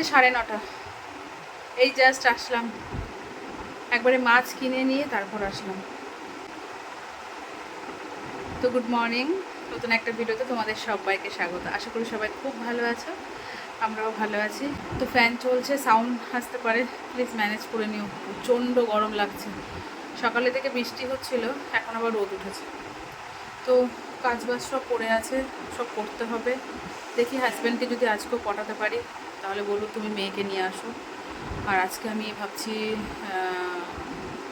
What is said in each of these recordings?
বাজে সাড়ে নটা। এই জাস্ট আসলাম। একবারে মাছ কিনে নিয়ে তারপর আসলাম। তো গুড মর্নিং নতুন একটা ভিডিওতে তোমাদের সবাইকে স্বাগত। আশা করি সবাই খুব ভালো আছো। আমরাও ভালো আছি। তো ফ্যান চলছে সাউন্ড আসতে পারে। প্লিজ ম্যানেজ করে নিও। প্রচণ্ড গরম লাগছে। সকালে থেকে বৃষ্টি হচ্ছিল, এখন আবার রোদ উঠেছে। তো কাজবাজ সব পড়ে আছে, সব করতে হবে। দেখি হাজব্যান্ডকে যদি আজকেও পটাতে পারি, তাহলে বলব তুমি মেয়েকে নিয়ে আসো। আর আজকে আমি ভাবছি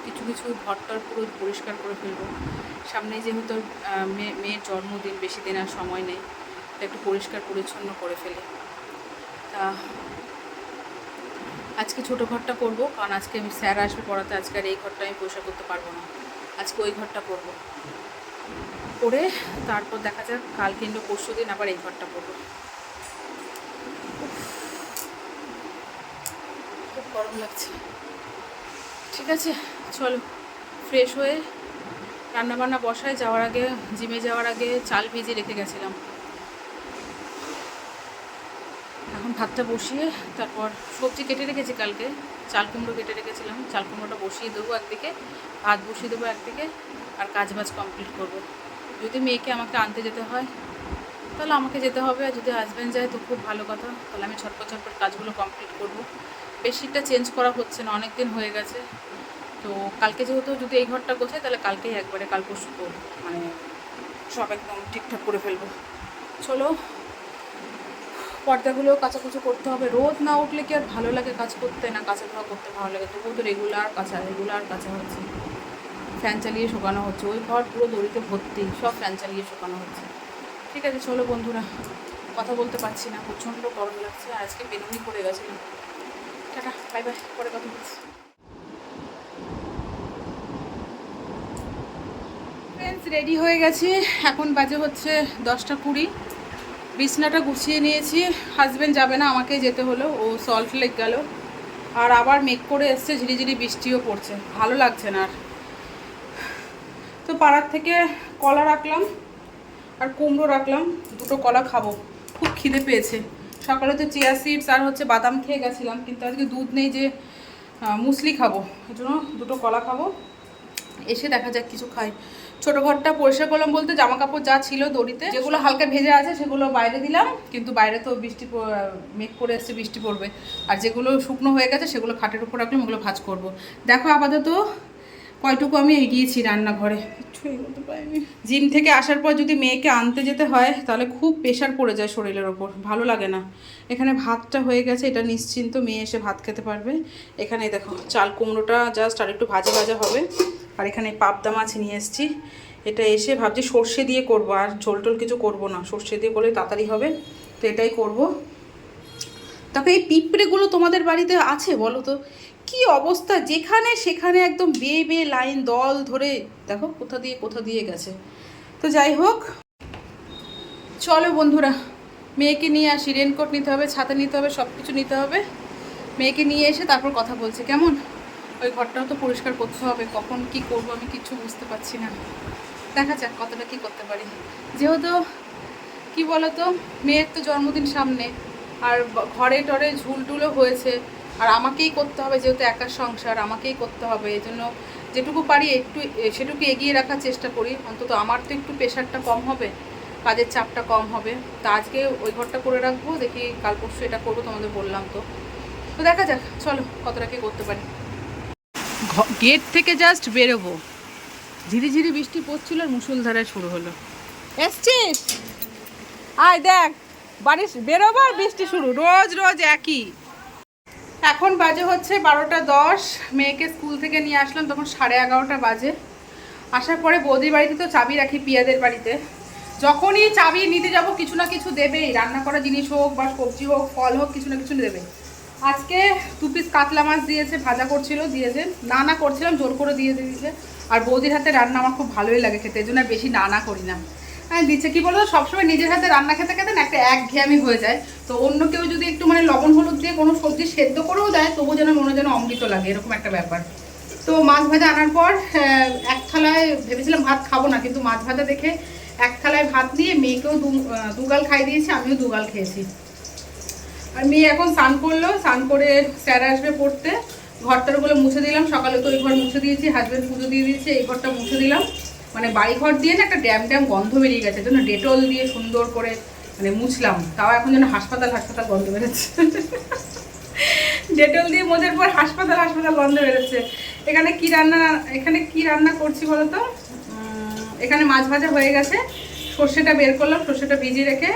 কিছু কিছু ঘরটার পুরো পরিষ্কার করে ফেলব। সামনে যেহেতু মেয়ে মেয়ের জন্মদিন, বেশি দিন আর সময় নেই একটু পরিষ্কার পরিচ্ছন্ন করে ফেলি। তা, আজকে ছোটো ঘরটা করব, কারণ আজকে আমি স্যার আসবে পড়াতে, আজকে আর এই ঘরটা আমি পরিষ্কার করতে পারব না। আজকে ওই ঘরটা করব। করে তারপর দেখা যাক কাল কিংবা পরশু দিন আবার এই ঘরটা করব খুব গরম লাগছে। ঠিক আছে, চলো ফ্রেশ হয়ে রান্নাবান্না বসায়, যাওয়ার আগে জিমে যাওয়ার আগে চাল ভিজে রেখে গেছিলাম। এখন ভাতটা বসিয়ে তারপর সবজি কেটে রেখেছি কালকে, চাল কুমড়ো কেটে রেখেছিলাম, চাল কুমড়োটা বসিয়ে দেবো একদিকে, ভাত বসিয়ে দেবো একদিকে, আর কাজ বাজ কমপ্লিট করব। যদি মেয়েকে আমাকে আনতে যেতে হয়, তাহলে আমাকে যেতে হবে। আর যদি হাজব্যান্ড যায়, তো খুব ভালো কথা। তাহলে আমি ছটপট ছটপট কাজগুলো কমপ্লিট করব। বেশিটা চেঞ্জ করা হচ্ছে না অনেক দিন হয়ে গেছে। তো কালকে যেহেতু যদি এই ঘরটা গোছাই, তাহলে কালকেই একবারে কাল পরশু মানে সব একদম ঠিকঠাক করে ফেলব। চলো, পর্দাগুলো কাচাকুচি করতে হবে। রোদ না উঠলে কি আর ভালো লাগে কাজ করতে? না কাঁচা ধোয়া করতে ভালো লাগে? তবুও তো রেগুলার কাঁচা রেগুলার কাঁচা হচ্ছে। ফ্যান চালিয়ে শুকানো হচ্ছে। ওই ঘর পুরো দড়িতে ভর্তি, সব ফ্যান চালিয়ে শুকানো হচ্ছে। ঠিক আছে, চলো বন্ধুরা, কথা বলতে পারছি না, প্রচণ্ড গরম লাগছে আজকে বেনুনি পড়ে গেছিল টাটা বাই বাই পরে কথা বলছি। ফ্রেন্ডস রেডি হয়ে গেছি। এখন বাজে হচ্ছে দশটা কুড়ি। বিছনাটা গুছিয়ে নিয়েছি। হাজব্যান্ড যাবে না, আমাকে যেতে হলো। ও সল্ট লেক গেল। আর আবার মেঘ করে এসছে, ঝিরিঝিরি বৃষ্টিও পড়ছে। ভালো লাগছে না আর। তো পাড়ার থেকে কলা রাখলাম আর কুমড়ো রাখলাম। দুটো কলা খাব। খুব খিদে পেয়েছে। সকালে তো চিয়া সিডস আর হচ্ছে বাদাম খেয়ে গেছিলাম, কিন্তু আজকে দুধ নেই যে মুসলি খাব। এই জন্য দুটো কলা খাব। এসে দেখা যাক কিছু খাই। ছোটো ঘরটা পরিষ্কার করলাম বলতে জামা কাপড় যা ছিল দড়িতে, যেগুলো হালকা ভেজে আছে সেগুলো বাইরে দিলাম, কিন্তু বাইরে তো বৃষ্টি মেঘ করে এসছে, বৃষ্টি পড়বে। আর যেগুলো শুকনো হয়ে গেছে সেগুলো খাটের উপর রাখলাম, ওগুলো ভাজ করব। দেখো আপাতত কয়টুকু আমি এগিয়েছি রান্নাঘরে? জিম থেকে আসার পর যদি মেয়েকে আনতে যেতে হয়, তাহলে খুব প্রেশার পড়ে যায় শরীরের ওপর। ভালো লাগে না। এখানে ভাতটা হয়ে গেছে, এটা নিশ্চিন্ত মেয়ে এসে ভাত খেতে পারবে। এখানে দেখো, চাল কুমড়োটা জাস্ট আর একটু ভাজা ভাজা হবে। আর এখানে পাবদা মাছ নিয়ে এসেছি। এটা এসে ভাবছি সর্ষে দিয়ে করব, আর ঝোল টোল কিছু করব না। সর্ষে দিয়ে করলে তাড়াতাড়ি হবে, তো এটাই করব। তারপরে এই পিঁপড়েগুলো তোমাদের বাড়িতে আছে বলো তো? কি অবস্থা? যেখানে সেখানে একদম বেয়ে বেয়ে লাইন, দল ধরে, দেখো কোথা দিয়ে কোথা দিয়ে গেছে। তো যাই হোক, চলো বন্ধুরা, মেয়েকে নিয়ে আসি। রেনকোট নিতে হবে, ছাতা নিতে হবে সব কিছু নিতে হবে। মেয়েকে নিয়ে এসে তারপর কথা বলছে, কেমন? ওই ঘরটাও তো পরিষ্কার করতে হবে, কখন কি করব আমি কিছু বুঝতে পারছি না। দেখা যাক কতটা কি করতে পারি। যেহেতু, কি বলতো, মেয়ের তো জন্মদিন সামনে, আর ঘরে টরে ঝুলটুলও হয়েছে। আর আমাকেই করতে হবে যেহেতু একার সংসার আমাকেই করতে হবে। এই জন্য যেটুকু পারি একটু সেটুকু এগিয়ে রাখার চেষ্টা করি। অন্তত আমার তো একটু প্রেশারটা কম হবে কাজের চাপটা কম হবে। তা আজকে ওই ঘরটা করে রাখব দেখি কাল পরশু এটা করব তোমাদের বললাম তো। তো দেখা যাক চলো কতটা কি করতে পারি। গেট থেকে জাস্ট বেরোবো। ঝিরি ঝিরি বৃষ্টি পড়ছিল আর মুসুলধারায় শুরু হলো। এসছিস আয় দেখ বাড়ির বেরোবার বৃষ্টি শুরু। রোজ রোজ একই। এখন বাজে হচ্ছে বারোটা দশ। মেয়েকে স্কুল থেকে নিয়ে আসলাম, তখন সাড়ে এগারোটা বাজে। আসার পরে বৌদির বাড়িতে তো চাবি রাখি পিয়াদের বাড়িতে। যখনই চাবি নিতে যাব, কিছু না কিছু দেবেই। রান্না করা জিনিস হোক বা সবজি হোক, ফল হোক, কিছু না কিছু দেবে। আজকে দু পিস কাতলা মাছ দিয়েছে, ভাজা করছিল, দিয়েছে। না না করছিলাম, জোর করে দিয়ে দিয়েছে। আর বৌদির হাতে রান্না আমার খুব ভালোই লাগে খেতে, এই জন্য বেশি না না করি না। দিচ্ছে। কি বলতো, সবসময় নিজের হাতে রান্না খেতে খেতে না একটা এক ঘেয়ামি হয়ে যায়। তো অন্য কেউ যদি একটু মানে লবণ, হলুদ দিয়ে কোনো সবজি সেদ্ধ করেও দেয় তবু যেন মনে যেন অমৃত লাগে, এরকম একটা ব্যাপার। তো মাছ ভাজা আনার পর এক থালায় ভেবেছিলাম ভাত খাব না, কিন্তু মাছ ভাজা দেখে এক থালায় ভাত দিয়ে মেয়েকেও দুগাল খাই দিয়েছি, আমিও দুগাল খেয়েছি। আর মেয়ে এখন স্নান করল, স্নান করে স্যার আসবে পড়তে। ঘরটারগুলো মুছে দিলাম, সকালে তো ওই ঘর মুছে দিয়েছি হাজব্যান্ড পুজো দিয়ে দিয়েছে, এই ঘরটা মুছে দিলাম। মানে বাড়ি ঘর দিয়ে না একটা ড্যাম ড্যাম গন্ধ বেরিয়ে গেছে জন্য ডেটল দিয়ে সুন্দর করে মানে মুছলাম। তাও এখন যেন হাসপাতাল হাসপাতাল গন্ধ বেরোচ্ছে। ডেটল দিয়ে মোজার পর হাসপাতাল হাসপাতাল গন্ধ বেরোচ্ছে। এখানে কি রান্না, এখানে কি রান্না করছি বলো তো এখানে মাছ ভাজা হয়ে গেছে। সর্ষেটা বের করলাম, সর্ষেটা ভিজিয়ে রেখে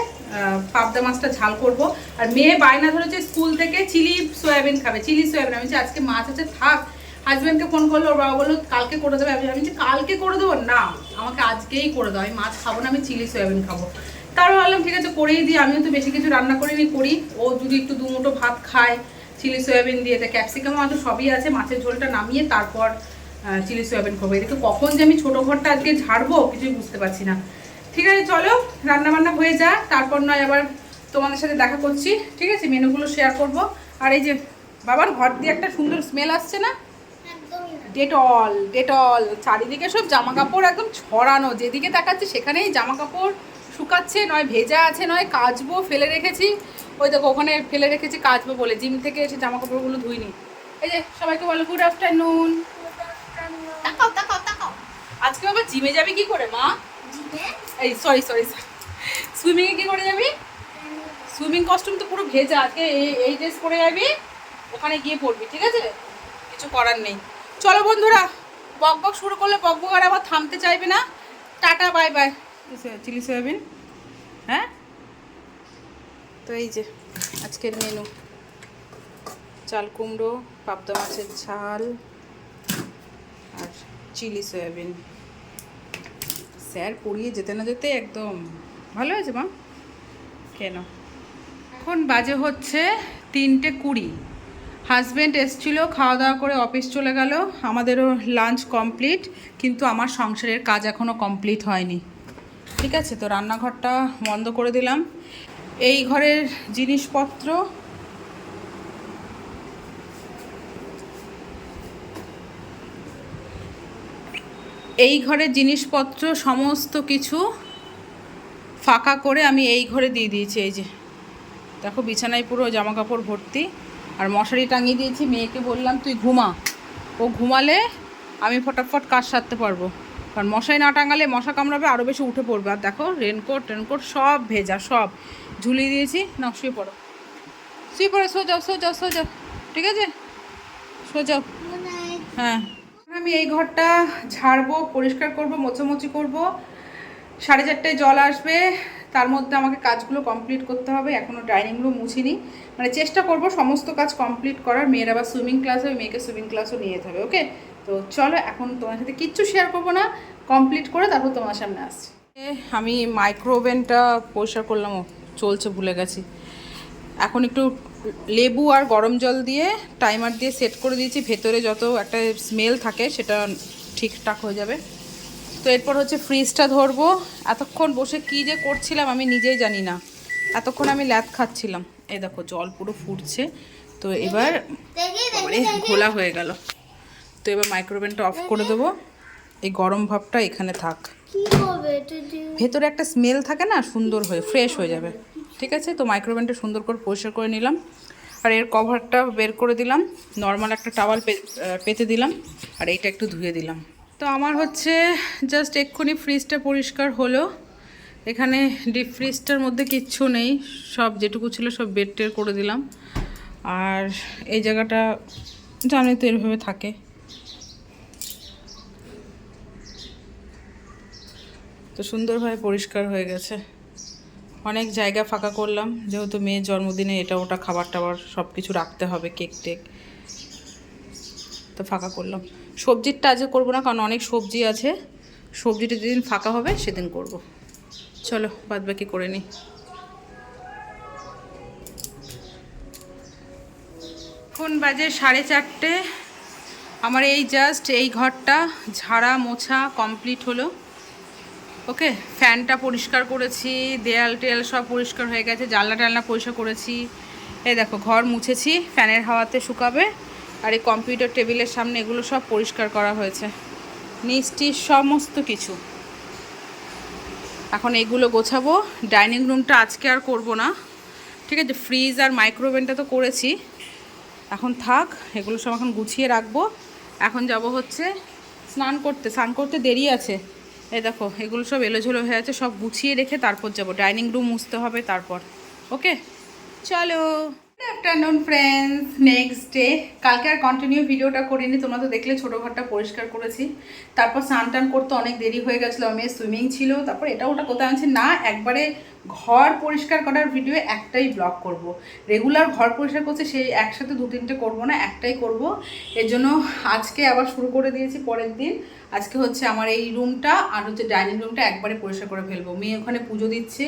পাবদা মাছটা ঝাল করব। আর মেয়ে বায়না ধরেছে স্কুল থেকে চিলি সয়াবিন খাবে, চিলি সয়াবিন। আমি আজকে মাছ আছে, থাক। হাজব্যান্ডকে ফোন করল ওর বাবা বলল কালকে করে দেবে। আমি আমি বলছি, কালকে করে দেবো? না আমাকে আজকেই করে দাও। আমি মাছ খাব না আমি চিলি সয়াবিন খাব। তারপর ভাবলাম ঠিক আছে করেই দিই। আমিও তো বেশি কিছু রান্না করিনি করি। ও যদি একটু দু মুঠো ভাত খায় চিলি সয়াবিন দিয়ে এটা ক্যাপসিকাম হয়তো সবই আছে মাছের ঝোলটা নামিয়ে তারপর চিলি সয়াবিন করব এদিকে কখন যে আমি ছোটো ঘরটা আজকে ঝাড়বো কিছুই বুঝতে পারছি না। ঠিক আছে চলো রান্না বান্না হয়ে যাক। তারপর নয় আবার তোমাদের সাথে দেখা করছি। ঠিক আছে মেনুগুলো শেয়ার করব। আর এই যে বাবার ঘর দিয়ে একটা সুন্দর স্মেল আসছে না? ডেটল ডেটল চারিদিকে সব জামা কাপড় একদম ছড়ানো। যেদিকে তাকাচ্ছি সেখানেই জামা কাপড় শুকাচ্ছে নয় ভেজা আছে নয় কাচবো ফেলে রেখেছি। ওই দেখো ওখানে ফেলে রেখেছি কাচবো বলে। জিম থেকে এসে জামা কাপড়গুলো ধুইনি। এই যে সবাইকে বলো গুড আফটারনুন তাকাও তাকাও তাকাও। আজকে বাবা জিমে যাবি কি করে মা? এই সরি সরি সুইমিংয়ে কি করে যাবি? সুইমিং কস্টিউম তো পুরো ভেজা। আজকে এই এই ড্রেস পরে যাবি ওখানে গিয়ে পড়বি ঠিক আছে? কিছু করার নেই। চলো বন্ধুরা বক বক শুরু করলে বক বক আর আবার থামতে চাইবে না। Tata bye bye. Chilli soybean. হ্যাঁ? তো এই যে আজকের মেনু চাল কুমড়ো পাবদা মাছের ঝাল আর চিলি সয়াবিন। স্যার পড়িয়ে যেতে না যেতে একদম ভালো হয়েছে মা? কেন? এখন বাজে হচ্ছে তিনটে কুড়ি। হাজব্যান্ড এসছিল, খাওয়া দাওয়া করে অফিস চলে গেল। আমাদেরও লাঞ্চ কমপ্লিট কিন্তু আমার সংসারের কাজ এখনও কমপ্লিট হয়নি। ঠিক আছে, তো রান্নাঘরটা বন্ধ করে দিলাম। এই ঘরের জিনিসপত্র এই ঘরের জিনিসপত্র সমস্ত কিছু ফাঁকা করে আমি এই ঘরে দিয়ে দিয়েছি, এই যে। দেখো, বিছানায় পুরো জামা কাপড় ভর্তি। আর মশারি টাঙিয়ে দিয়েছি, মেয়েকে বললাম, তুই ঘুমা। ও ঘুমালে আমি ফটাফট কাজ সারতে পারব। কারণ মশারি না টাঙালে মশা কামড়াবে আরও বেশি উঠে পড়বে। আর দেখো রেনকোট টেনকোট সব ভেজা, সব। ঝুলিয়ে দিয়েছি। না শুয়ে পড়ো। শুয়ে পড়ো সো যাও সো যাও সো যাও। ঠিক আছে? সো যাও। গুড হ্যাঁ। আমি এই ঘরটা ঝাড়বো, পরিষ্কার করব, মোছামুছি করব। সাড়ে চারটায় জল আসবে। তার মধ্যে আমাকে কাজগুলো কমপ্লিট করতে হবে এখনও ডাইনিং রুম মুছিনি। মানে চেষ্টা করব সমস্ত কাজ কমপ্লিট করার, মেয়ের আবার সুইমিং ক্লাস হবে মেয়েকে সুইমিং ক্লাসও নিয়ে যেতে হবে ওকে তো চলো, এখন তোমার সাথে কিচ্ছু শেয়ার করব না কমপ্লিট করে তারপর তোমার সামনে আসছি। আমি মাইক্রো ওভেনটা পরিষ্কার করলাম চলছে, ভুলে গেছি। এখন একটু লেবু আর গরম জল দিয়ে টাইমার দিয়ে সেট করে দিয়েছি, ভেতরে যত একটা স্মেল থাকে, সেটা ঠিকঠাক হয়ে যাবে। তো এরপর হচ্ছে ফ্রিজটা ধরবো। এতক্ষণ বসে কী যে করছিলাম আমি নিজেই জানি না। এতক্ষণ আমি ল্যাদ খাচ্ছিলাম। এই দেখো জল পুরো ফুটছে। তো এবার দেখি ঘোলা হয়ে গেল। তো এবার মাইক্রোওভেনটা অফ করে দেবো। এই গরম ভাবটা এখানে থাক। ভেতরে একটা স্মেল থাকে না সুন্দর হয়ে ফ্রেশ হয়ে যাবে। ঠিক আছে? তো মাইক্রোওভেনটা সুন্দর করে পরিষ্কার করে নিলাম। আর এর কভারটা বের করে দিলাম। নর্মাল একটা টাওয়াল পেতে দিলাম। আর এইটা একটু ধুয়ে দিলাম। তো আমার হচ্ছে জাস্ট এক্ষুনি ফ্রিজটা পরিষ্কার হলো। এখানে ডিপ ফ্রিজটার মধ্যে কিচ্ছু নেই, সব যেটুকু ছিল সব বেড টের করে দিলাম। আর এই জায়গাটা জানি তো এরভাবে থাকে। তো সুন্দরভাবে পরিষ্কার হয়ে গেছে। অনেক জায়গা ফাঁকা করলাম, যেহেতু মেয়ের জন্মদিনে এটা ওটা খাবার টাবার সব কিছু রাখতে হবে কেক টেক তো ফাঁকা করলাম। সবজিরটা আজকে করব না, কারণ অনেক সবজি আছে। সবজিটা যেদিন ফাঁকা হবে, সেদিন করব। চলো বাদ বাকি করে নিই এখন বাজে সাড়ে চারটে। আমার এই জাস্ট এই ঘরটা ঝাড়া মোছা কমপ্লিট হলো। ওকে, ফ্যানটা পরিষ্কার করেছি, দেয়াল টেয়াল সব পরিষ্কার হয়ে গেছে, জানলা টালনা পরিষ্কার করেছি। এই দেখো, ঘর মুছেছি, ফ্যানের হাওয়াতে শুকাবে। আর এই কম্পিউটার টেবিলের সামনে এগুলো সব পরিষ্কার করা হয়েছে। নিচটি সমস্ত কিছু। এখন এগুলো গোছাবো। ডাইনিং রুমটা আজকে আর করব না। ঠিক আছে, ফ্রিজ আর মাইক্রোওভেনটা তো করেছি। এখন থাক, এগুলো সব এখন গুছিয়ে রাখব। এখন যাব হচ্ছে স্নান করতে। স্নান করতে দেরি আছে। এই দেখো, এগুলো সব এলোঝেলো হয়ে আছে, সব গুছিয়ে রেখে তারপর যাব। ডাইনিং রুম মুছতে হবে তারপর। ওকে? চলো। আফটারনুন ফ্রেন্ডস নেক্সট ডে কালকে আর কন্টিনিউ ভিডিওটা করিনি, তোমরা তো দেখলে ছোটো ঘরটা পরিষ্কার করেছি। তারপর স্নান টান করতে অনেক দেরি হয়ে গেছিল, আমি সুইমিং ছিল। তারপর এটা ওটা কোথায় আনছি? না, একবারে ঘর পরিষ্কার করার ভিডিও একটাই ব্লগ করব। রেগুলার ঘর পরিষ্কার করছে, সেই একসাথে দু তিনটে করব না, একটাই করব। এর জন্য আজকে আবার শুরু করে দিয়েছি, পরের দিন। আজকে হচ্ছে আমার এই রুমটা আর হচ্ছে ডাইনিং রুমটা একবারে পরিষ্কার করে ফেলব। মেয়ে ওখানে পুজো দিচ্ছে,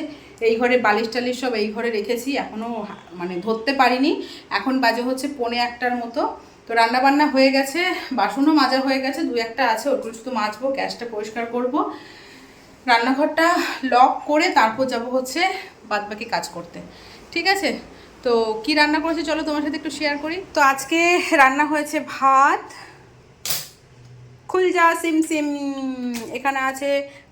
এই ঘরে বালিশ টালিশ সব এই ঘরে রেখেছি এখনও মানে ধরতে পারিনি। এখন বাজে হচ্ছে পনে একটার মতো। তো রান্না বান্না হয়ে গেছে, বাসনও মাজা হয়ে গেছে, দু একটা আছে ওগুলো শুধু মাজবো, গ্যাসটা পরিষ্কার করব। রান্নাঘরটা লক করে তারপর যাব হচ্ছে বাদবাকি কাজ করতে। ঠিক আছে? তো কি রান্না করেছি চলো তোমার সাথে একটু শেয়ার করি। তো আজকে রান্না হয়েছে ভাত খুলজা সিম সিম, এখানে আছে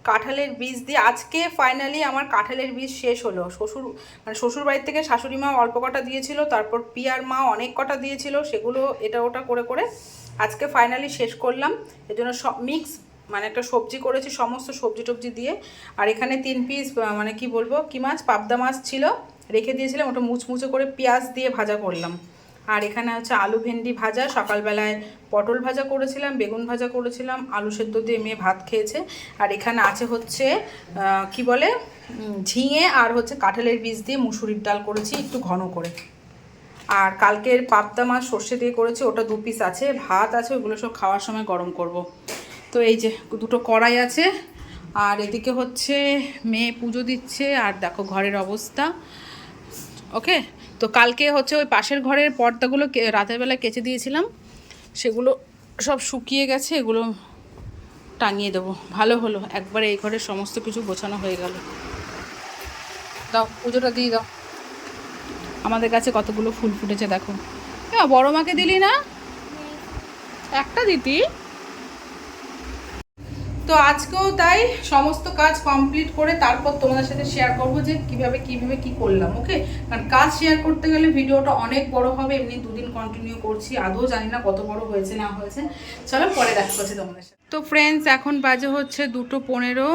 কাঁঠালের বীজ দিয়ে। আজকে ফাইনালি আমার কাঁঠালের বীজ শেষ হলো। শ্বশুর মানে শ্বশুর বাড়ির থেকে শাশুড়ি মা অল্প কটা দিয়েছিল, তারপর পিয়ার মা অনেক কটা দিয়েছিল, সেগুলো এটা ওটা করে করে আজকে ফাইনালি শেষ করলাম। এর জন্য সব মিক্স মানে একটা সবজি করেছি, সমস্ত সবজি টবজি দিয়ে। আর এখানে তিন পিস মানে কি বলব, কি মাছ? পাবদা মাছ ছিল, রেখে দিয়েছিলাম, ওটা মুচমুচে করে পেঁয়াজ দিয়ে ভাজা করলাম। আর এখানে হচ্ছে আলু ভেন্ডি ভাজা। সকালবেলায় পটল ভাজা করেছিলাম, বেগুন ভাজা করেছিলাম, আলু সেদ্ধ দিয়ে মেয়ে ভাত খেয়েছে। আর এখানে আছে হচ্ছে কি বলে? ঝিঙে আর হচ্ছে কাঁঠালের বীজ দিয়ে মুসুরির ডাল করেছি একটু ঘন করে। আর কালকের পাবদা মাছ সর্ষে দিয়ে করেছি, ওটা দু পিস আছে, ভাত আছে ওগুলো সব খাওয়ার সময় গরম করব। তো এই যে দুটো কড়াই আছে, আর এদিকে হচ্ছে মেয়ে পুজো দিচ্ছে, আর দেখো ঘরের অবস্থা। ওকে? তো কালকে হচ্ছে ওই পাশের ঘরের পর্দাগুলো রাতের বেলা কেচে দিয়েছিলাম। সেগুলো সব শুকিয়ে গেছে, এগুলো টাঙিয়ে দেবো। ভালো হলো, একবারে এই ঘরের সমস্ত কিছু গোছানো হয়ে গেল। দাও, পুজোটা দিয়ে দাও। আমাদের কাছে কতগুলো ফুল ফুটেছে দেখো। হ্যাঁ বড় মাকে দিলি না? একটা দিতি? তো আজকেও তাই সমস্ত কাজ কমপ্লিট করে তারপর তোমাদের সাথে শেয়ার করব যে কীভাবে কীভাবে, কি করলাম ওকে কারণ কাজ শেয়ার করতে গেলে ভিডিওটা অনেক বড় হবে, এমনি দুদিন কন্টিনিউ করছি, আদৌ জানি না কত বড় হয়েছে, না হয়েছে। চলো পরে দেখা করছি তোমাদের সাথে। তো ফ্রেন্ডস এখন বাজে হচ্ছে দুটো পনেরো।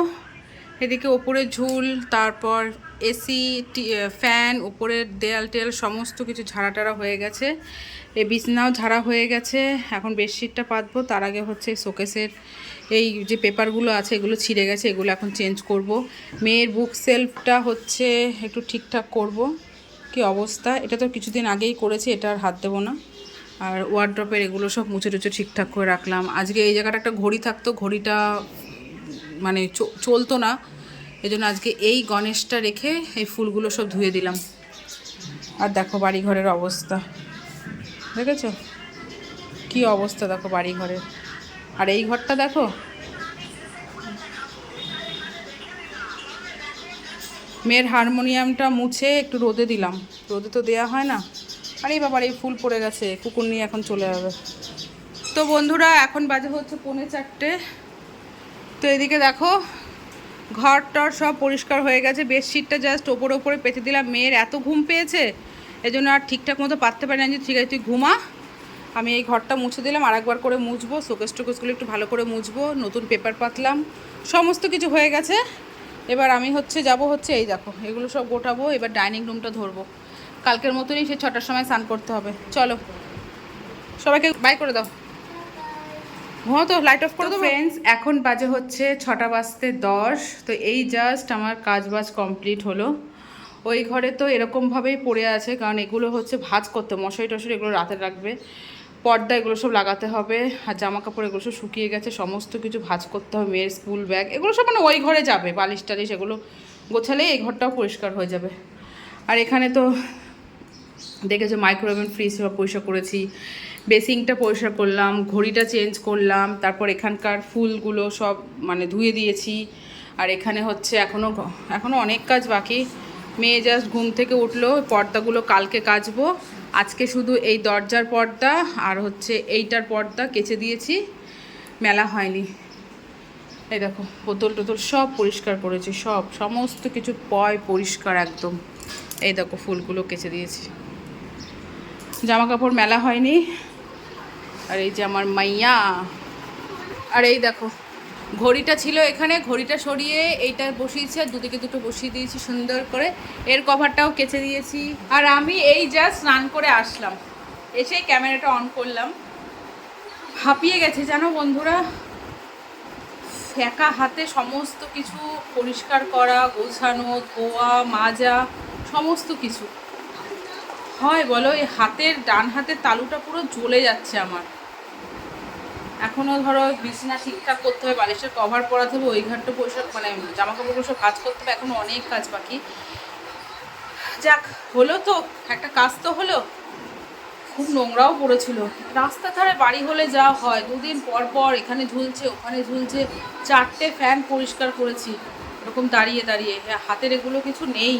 এদিকে ওপরে ঝুল, তারপর এসি ফ্যান উপরের দেয়াল টেয়াল, সমস্ত কিছু ঝাড়া টাড়া হয়ে গেছে। এ বিছনাও ঝাড়া হয়ে গেছে। এখন বেডশিটটা পাতবো, তার আগে হচ্ছে শোকেসের এই যে পেপারগুলো আছে, এগুলো ছিঁড়ে গেছে, এগুলো এখন চেঞ্জ করব। মেয়ের বুক সেলফটা হচ্ছে একটু ঠিকঠাক করব। কি অবস্থা? এটা তো কিছুদিন আগেই করেছি, এটা আর হাত দেবো না। আর ওয়ার্ড্রপের এগুলো সব মুছে টুচে ঠিকঠাক করে রাখলাম। আজকে এই জায়গাটা একটা ঘড়ি থাকতো, ঘড়িটা মানে চলতো না। এই জন্য আজকে এই গণেশটা রেখে এই ফুলগুলো সব ধুয়ে দিলাম। আর দেখো বাড়ি ঘরের অবস্থা। দেখেছ? কি অবস্থা দেখো বাড়ি ঘরের আর এই ঘরটা দেখো। মেয়ের হারমোনিয়ামটা মুছে একটু রোদে দিলাম। রোদে তো দেয়া হয় না। আরে বাবার, এই ফুল পড়ে গেছে। কুকুর নিয়ে এখন চলে যাবে। তো বন্ধুরা, এখন বাজে হচ্ছে পৌনে চারটে। তো এদিকে দেখো, ঘর টর সব পরিষ্কার হয়ে গেছে। বেডশিটটা জাস্ট ওপরে ওপরে পেতে দিলাম। মেয়ের এত ঘুম পেয়েছে এই জন্য আর ঠিকঠাক মতো পারতে পারি না। যে ঠিক আছে, তুই ঘুমা। আমি এই ঘরটা মুছে দিলাম আর একবার করে মুছবো শোকেস টোকেসগুলো একটু ভালো করে মুছবো নতুন পেপার পাতলাম সমস্ত কিছু হয়ে গেছে। এবার আমি হচ্ছে যাব হচ্ছে এই দেখো এগুলো সব গোটাবো এবার ডাইনিং রুমটা ধরবো। কালকের মতনই সে ছটার সময় স্নান করতে হবে। চলো সবাইকে বাই করে দাও। হ্যাঁ তো লাইট অফ করে দেবো। ফ্রেন্ডস এখন বাজে হচ্ছে ছটা বাজতে দশ তো এই জাস্ট আমার কাজ বাজ কমপ্লিট হলো। ওই ঘরে তো এরকমভাবেই পড়ে আছে কারণ এগুলো হচ্ছে ভাজ করতে মশারি টশারি এগুলো রাতে রাখবে। পর্দা, এগুলো সব লাগাতে হবে, আর জামা কাপড় এগুলো সব শুকিয়ে গেছে, সমস্ত কিছু ভাজ করতে হবে, মেয়ের স্কুল ব্যাগ, এগুলো সব মানে ওই ঘরে যাবে, বালিশ টালিশ এগুলো গোছালে এই ঘরটাও পরিষ্কার হয়ে যাবে। আর এখানে তো দেখেছ মাইক্রোওভেন ফ্রিজ সব পরিষ্কার করেছি, বেসিংটা পরিষ্কার করলাম, ঘড়িটা চেঞ্জ করলাম, তারপর এখানকার ফুলগুলো সব মানে ধুয়ে দিয়েছি, আর এখানে হচ্ছে এখনও এখনও অনেক কাজ বাকি। মেয়ে জাস্ট ঘুম থেকে উঠল, পর্দাগুলো কালকে কাচবো। আজকে শুধু এই দরজার পর্দা আর হচ্ছে এইটার পর্দা কেচে দিয়েছি। মেলা হয়নি। এই দেখো, বোতল টোতল সব পরিষ্কার করেছি, সব, সমস্ত কিছু পয় পরিষ্কার একদম। এই দেখো, ফুলগুলো কেচে দিয়েছি। জামা কাপড় মেলা হয়নি। আর এই যে আমার মাইয়া। আর এই দেখো ঘড়িটা ছিল এখানে, ঘড়িটা সরিয়ে এইটা বসিয়েছি আর দুদিকে দুটো বসিয়ে দিয়েছি সুন্দর করে। এর কভারটাও কেচে দিয়েছি। আর আমি এই জাস্ট স্নান করে আসলাম। এসেই ক্যামেরাটা অন করলাম। হাঁপিয়ে গেছে জানো বন্ধুরা? একা হাতে সমস্ত কিছু পরিষ্কার করা, গোছানো, ধোয়া, মাজা, সমস্ত কিছু। হয় বলো, এই হাতের ডান হাতের তালুটা পুরো জ্বলে যাচ্ছে আমার। এখনও ধরো বিছানা ঠিকঠাক করতে হবে, বালিশের কভার পরাতে হবে, ওই ঘাটটা পরিষ্কার মানে জামা কাপড়গুলো সব কাজ করতে হবে এখনও অনেক কাজ বাকি। যাক, হলো তো, একটা কাজ তো হলো। খুব নোংরাও পড়েছিল। রাস্তা ধারে বাড়ি হলে যা হয়, দুদিন পর পর এখানে ঝুলছে, ওখানে ঝুলছে, চারটে ফ্যান পরিষ্কার করেছি, এরকম দাঁড়িয়ে দাঁড়িয়ে। হাতের এগুলো কিছু নেই।